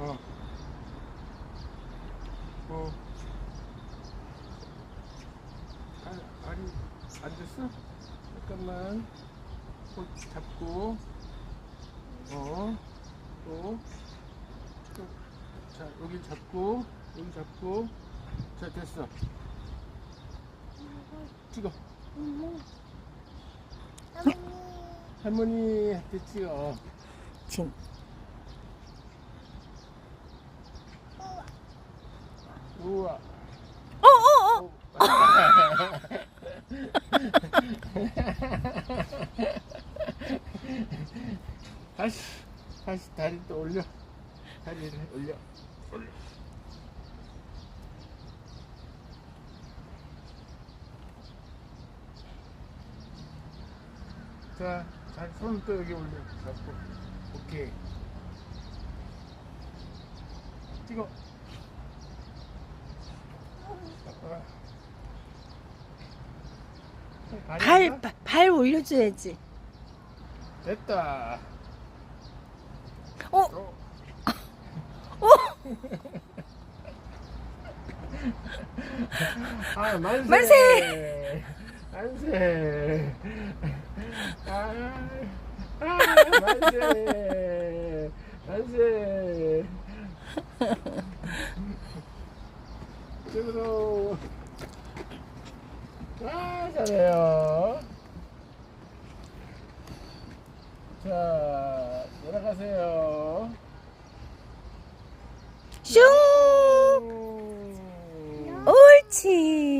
어. 어. 아, 아니, 안 됐어? 잠깐만. 꼭 잡고. 어. 또. 또. 자, 여기 잡고. 여기 잡고. 자, 됐어. 찍어. 할머니한테 찍어. 진. 우와. 어, 어, 어. 다시 다시 다리 또 올려. 다리를 올려. 올려. 자, 잘손또 여기 올려. 잡고. 오케이. 찍어 아. 발? 발, 발 올려줘야지. 됐다 어, 어. 아, 만세! 만세! 만세! 아, 아, 만세! 만세! 아, 잘해요. 자, 내려가세요. 슝! 음. 옳지.